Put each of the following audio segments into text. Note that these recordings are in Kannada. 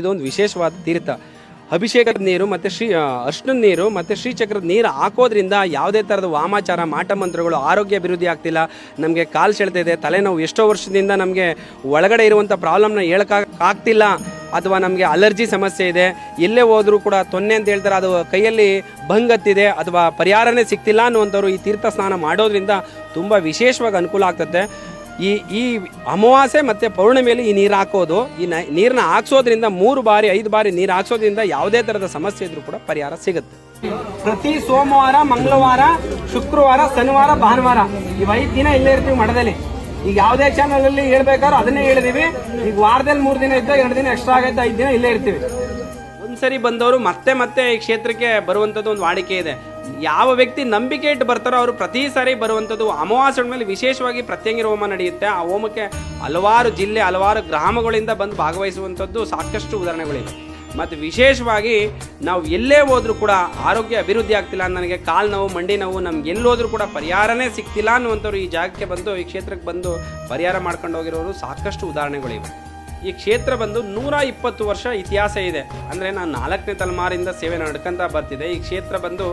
ಇದೊಂದು ವಿಶೇಷವಾದ ತೀರ್ಥ. ಅಭಿಷೇಕದ ನೀರು ಮತ್ತು ಶ್ರೀ ಅರ್ಶನದ ನೀರು ಮತ್ತು ಶ್ರೀಚಕ್ರದ ನೀರು ಹಾಕೋದ್ರಿಂದ ಯಾವುದೇ ಥರದ ವಾಮಾಚಾರ ಮಾಟ ಮಂತ್ರಗಳು ಆರೋಗ್ಯ ಅಭಿವೃದ್ಧಿ ಆಗ್ತಿಲ್ಲ. ನಮಗೆ ಕಾಲು ಸೆಳ್ತಾ ಇದೆ ತಲೆನೋವು ಎಷ್ಟೋ ವರ್ಷದಿಂದ ನಮಗೆ ಒಳಗಡೆ ಇರುವಂಥ ಪ್ರಾಬ್ಲಮ್ನ ಹೇಳೋಕ್ಕಾಗ್ತಿಲ್ಲ ಅಥವಾ ನಮಗೆ ಅಲರ್ಜಿ ಸಮಸ್ಯೆ ಇದೆ. ಎಲ್ಲೇ ಹೋದರೂ ಕೂಡ ತೊನ್ನೆ ಅಂತ ಹೇಳ್ತಾರೆ, ಅದು ಕೈಯಲ್ಲಿ ಭಂಗತ್ತಿದೆ ಅಥವಾ ಪರಿಹಾರನೇ ಸಿಗ್ತಿಲ್ಲ ಅನ್ನುವಂಥವ್ರು ಈ ತೀರ್ಥ ಸ್ನಾನ ಮಾಡೋದ್ರಿಂದ ತುಂಬ ವಿಶೇಷವಾಗಿ ಅನುಕೂಲ ಆಗ್ತದೆ. ಈ ಈ ಅಮಾವಾಸ್ಯೆ ಮತ್ತು ಪೌರ್ಣಿಮೆಯಲ್ಲಿ ಈ ನೀರು ಹಾಕೋದು, ಈ ನೀರನ್ನ ಹಾಕ್ಸೋದ್ರಿಂದ ಮೂರು ಬಾರಿ, ಐದು ಬಾರಿ ನೀರು ಹಾಕ್ಸೋದ್ರಿಂದ ಯಾವುದೇ ಥರದ ಸಮಸ್ಯೆ ಇದ್ರೂ ಕೂಡ ಪರಿಹಾರ ಸಿಗುತ್ತೆ. ಪ್ರತಿ ಸೋಮವಾರ, ಮಂಗಳವಾರ, ಶುಕ್ರವಾರ, ಶನಿವಾರ, ಭಾನುವಾರ ಈ ಐದು ದಿನ ಇಲ್ಲೇ ಇರ್ತೀವಿ ಮಠದಲ್ಲಿ. ಈಗ ಯಾವುದೇ ಚಾನಲ್ ಅಲ್ಲಿ ಹೇಳ್ಬೇಕಾದ್ರೂ ಅದನ್ನೇ ಹೇಳಿದೀವಿ. ಈಗ ವಾರದಲ್ಲಿ ಮೂರು ದಿನ ಇದ್ದ ಎರಡು ದಿನ ಎಕ್ಸ್ಟ್ರಾ ಆಗೈತೆ, ಐದು ದಿನ ಇಲ್ಲೇ ಇರ್ತೀವಿ. ಒಂದ್ಸರಿ ಬಂದವರು ಮತ್ತೆ ಮತ್ತೆ ಈ ಕ್ಷೇತ್ರಕ್ಕೆ ಬರುವಂಥದ್ದು ಒಂದು ವಾಡಿಕೆ ಇದೆ. ಯಾವ ವ್ಯಕ್ತಿ ನಂಬಿಕೆ ಇಟ್ಟು ಬರ್ತಾರೋ ಅವರು ಪ್ರತಿ ಸಾರಿ ಬರುವಂಥದ್ದು ಅಮಾವಾಸ್ಯ ಮೇಲೆ ವಿಶೇಷವಾಗಿ ಪ್ರತ್ಯಂಗಿರ ಹೋಮ ನಡೆಯುತ್ತೆ. ಆ ಹೋಮಕ್ಕೆ ಹಲವಾರು ಜಿಲ್ಲೆ, ಹಲವಾರು ಗ್ರಾಮಗಳಿಂದ ಬಂದು ಭಾಗವಹಿಸುವಂಥದ್ದು ಸಾಕಷ್ಟು ಉದಾಹರಣೆಗಳಿವೆ. ಮತ್ತು ವಿಶೇಷವಾಗಿ ನಾವು ಎಲ್ಲೇ ಹೋದರೂ ಕೂಡ ಆರೋಗ್ಯ ಅಭಿವೃದ್ಧಿ ಆಗ್ತಿಲ್ಲ ನನಗೆ ಕಾಲು ನೋವು, ಮಂಡಿ ನೋವು, ನಮ್ಗೆ ಎಲ್ಲೋದ್ರೂ ಕೂಡ ಪರಿಹಾರನೇ ಸಿಗ್ತಿಲ್ಲ ಅನ್ನುವಂಥವ್ರು ಈ ಜಾಗಕ್ಕೆ ಬಂದು, ಈ ಕ್ಷೇತ್ರಕ್ಕೆ ಬಂದು ಪರಿಹಾರ ಮಾಡ್ಕೊಂಡು ಹೋಗಿರೋರು ಸಾಕಷ್ಟು ಉದಾಹರಣೆಗಳಿವೆ. ಈ ಕ್ಷೇತ್ರ ಬಂದು ನೂರ ಇಪ್ಪತ್ತು ವರ್ಷ ಇತಿಹಾಸ ಇದೆ. ಅಂದರೆ ನಾನು ನಾಲ್ಕನೇ ತಲೆಮಾರಿಂದ ಸೇವೆ ನಡ್ಕೊಂತ ಬರ್ತಿದೆ ಈ ಕ್ಷೇತ್ರ ಬಂದು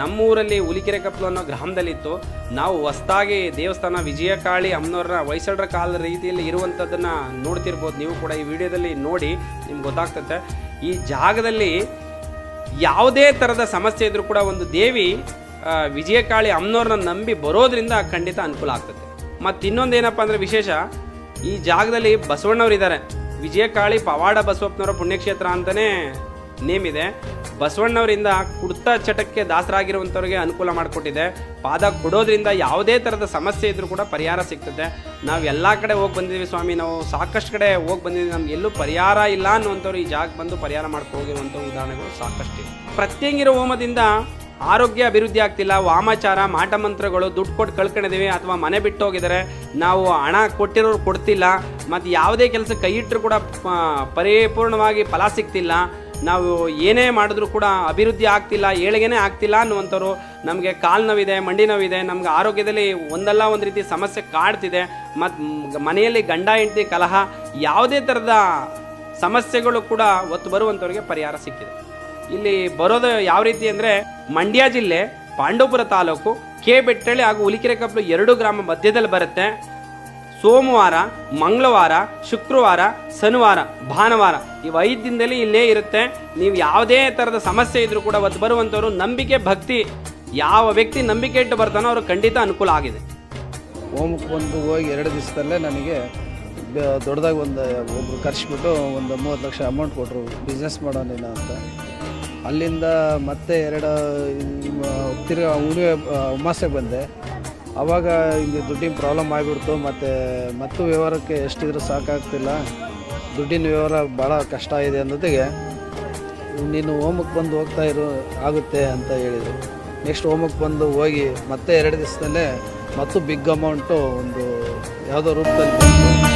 ನಮ್ಮೂರಲ್ಲಿ ಹುಲಿಕೆರೆ ಕಪ್ಪಲು ಅನ್ನೋ ಗ್ರಾಮದಲ್ಲಿತ್ತು. ನಾವು ಹೊಸ್ದಾಗಿ ದೇವಸ್ಥಾನ ವಿಜಯಕಾಳಿ ಅಮ್ಮನವ್ರನ್ನ ಹೊಯ್ಸಳರ ಕಾಲದ ರೀತಿಯಲ್ಲಿ ಇರುವಂಥದ್ದನ್ನು ನೋಡ್ತಿರ್ಬೋದು. ನೀವು ಕೂಡ ಈ ವಿಡಿಯೋದಲ್ಲಿ ನೋಡಿ ನಿಮ್ಗೆ ಗೊತ್ತಾಗ್ತದೆ. ಈ ಜಾಗದಲ್ಲಿ ಯಾವುದೇ ಥರದ ಸಮಸ್ಯೆ ಇದ್ದರೂ ಕೂಡ ಒಂದು ದೇವಿ ವಿಜಯಕಾಳಿ ಅಮ್ಮನವ್ರನ್ನ ನಂಬಿ ಬರೋದ್ರಿಂದ ಖಂಡಿತ ಅನುಕೂಲ ಆಗ್ತದೆ. ಮತ್ತು ಇನ್ನೊಂದು ಏನಪ್ಪ ಅಂದರೆ ವಿಶೇಷ ಈ ಜಾಗದಲ್ಲಿ ಬಸವಣ್ಣವ್ರು ಇದ್ದಾರೆ ವಿಜಯಕಾಳಿ ಪವಾಡ ಬಸವಪ್ಪನವರ ಪುಣ್ಯಕ್ಷೇತ್ರ ಅಂತಲೇ ನೇಮ್ ಇದೆ. ಬಸವಣ್ಣವರಿಂದ ಕುಡ್ತ ಚಟಕ್ಕೆ ದಾಸರಾಗಿರುವಂಥವ್ರಿಗೆ ಅನುಕೂಲ ಮಾಡಿಕೊಟ್ಟಿದೆ. ಪಾದ ಕೊಡೋದ್ರಿಂದ ಯಾವುದೇ ಥರದ ಸಮಸ್ಯೆ ಇದ್ದರೂ ಕೂಡ ಪರಿಹಾರ ಸಿಗ್ತದೆ. ನಾವು ಎಲ್ಲ ಕಡೆ ಹೋಗಿ ಬಂದಿದ್ವಿ ಸ್ವಾಮಿ. ನಾವು ಸಾಕಷ್ಟು ಕಡೆ ಹೋಗಿ ಬಂದಿದ್ದೀವಿ ನಮ್ಗೆ ಎಲ್ಲೂ ಪರಿಹಾರ ಇಲ್ಲ ಅನ್ನುವಂಥವ್ರು ಈ ಜಾಗ ಬಂದು ಪರಿಹಾರ ಮಾಡ್ಕೊ ಹೋಗಿರುವಂಥ ಉದಾಹರಣೆಗಳು ಸಾಕಷ್ಟಿವೆ. ಪ್ರತ್ಯಂಗಿರೋ ಹೋಮದಿಂದ ಆರೋಗ್ಯ ಅಭಿವೃದ್ಧಿ ಆಗ್ತಿಲ್ಲ, ವಾಮಾಚಾರ, ಮಾಟಮಂತ್ರಗಳು, ದುಡ್ಡು ಕೊಟ್ಟು ಕಳ್ಕೊಂಡಿದ್ದೀವಿ ಅಥವಾ ಮನೆ ಬಿಟ್ಟು ಹೋಗಿದ್ದಾರೆ ನಾವು ಹಣ ಕೊಟ್ಟಿರೋರು ಕೊಡ್ತಿಲ್ಲ ಮತ್ತು ಯಾವುದೇ ಕೆಲಸ ಕೈ ಇಟ್ಟರು ಕೂಡ ಪರಿಪೂರ್ಣವಾಗಿ ಫಲ ಸಿಗ್ತಿಲ್ಲ, ನಾವು ಏನೇ ಮಾಡಿದ್ರೂ ಕೂಡ ಅಭಿವೃದ್ಧಿ ಆಗ್ತಿಲ್ಲ, ಏಳಿಗೆನೇ ಆಗ್ತಿಲ್ಲ ಅನ್ನುವಂಥವ್ರು ನಮಗೆ ಕಾಲು ನೋವಿದೆ, ಮಂಡಿ ನೋವಿದೆ, ನಮ್ಗೆ ಆರೋಗ್ಯದಲ್ಲಿ ಒಂದಲ್ಲ ಒಂದು ರೀತಿ ಸಮಸ್ಯೆ ಕಾಡ್ತಿದೆ ಮತ್ತು ಮನೆಯಲ್ಲಿ ಗಂಡ, ಹೆಂಡತಿ, ಕಲಹ, ಯಾವುದೇ ಥರದ ಸಮಸ್ಯೆಗಳು ಕೂಡ ಒತ್ತು ಬರುವಂಥವ್ರಿಗೆ ಪರಿಹಾರ ಸಿಕ್ಕಿದೆ. ಇಲ್ಲಿ ಬರೋದು ಯಾವ ರೀತಿ ಅಂದರೆ ಮಂಡ್ಯ ಜಿಲ್ಲೆ, ಪಾಂಡವಪುರ ತಾಲೂಕು, ಕೆ ಬೆಟ್ಟಳ್ಳಿ ಹಾಗೂ ಹುಲಿಕೆರೆ ಕಪ್ಪಲು ಎರಡು ಗ್ರಾಮ ಮಧ್ಯದಲ್ಲಿ ಬರುತ್ತೆ. ಸೋಮವಾರ, ಮಂಗಳವಾರ, ಶುಕ್ರವಾರ, ಶನಿವಾರ, ಭಾನುವಾರ ಇವು ಐದು ದಿನದಲ್ಲಿ ಇಲ್ಲೇ ಇರುತ್ತೆ. ನೀವು ಯಾವುದೇ ಥರದ ಸಮಸ್ಯೆ ಇದ್ರೂ ಕೂಡ ಒತ್ತು ಬರುವಂಥವ್ರು ನಂಬಿಕೆ, ಭಕ್ತಿ, ಯಾವ ವ್ಯಕ್ತಿ ನಂಬಿಕೆ ಇಟ್ಟು ಬರ್ತಾನೋ ಅವರು ಖಂಡಿತ ಅನುಕೂಲ ಆಗಿದೆ. ಹೋಮಕ್ಕೆ ಬಂದು ಹೋಗಿ ಎರಡು ದಿವಸದಲ್ಲೇ ನನಗೆ ದೊಡ್ಡದಾಗಿ ಒಂದು ಒಬ್ರು ಕರ್ಸ್ಬಿಟ್ಟು ಒಂದು ಮೂವತ್ತು ಲಕ್ಷ ಅಮೌಂಟ್ ಕೊಟ್ಟರು ಬಿಸ್ನೆಸ್ ಮಾಡೋಣ ಅಂತ. ಅಲ್ಲಿಂದ ಮತ್ತೆ ಎರಡು ತಿರ್ಗಾ ಉಮಾಸೆಗೆ ಬಂದೆ. ಆವಾಗ ಹಿಂಗೆ ದುಡ್ಡಿನ ಪ್ರಾಬ್ಲಮ್ ಆಗಿಬಿಡ್ತು. ಮತ್ತು ಮತ್ತು ವ್ಯವಹಾರಕ್ಕೆ ಎಷ್ಟಿದ್ರು ಸಾಕಾಗ್ತಿಲ್ಲ. ದುಡ್ಡಿನ ವ್ಯವಹಾರ ಭಾಳ ಕಷ್ಟ ಇದೆ ಅನ್ನೋದಿಗೆ ನೀನು ಹೋಮಕ್ಕೆ ಬಂದು ಹೋಗ್ತಾ ಇರು, ಆಗುತ್ತೆ ಅಂತ ಹೇಳಿದರು. ನೆಕ್ಸ್ಟ್ ಹೋಮಕ್ಕೆ ಬಂದು ಹೋಗಿ ಮತ್ತೆ ಎರಡು ದಿವಸದಲ್ಲೇ ಮತ್ತು ಬಿಗ್ ಅಮೌಂಟು ಒಂದು ಯಾವುದೋ ರೂಪದಲ್ಲಿ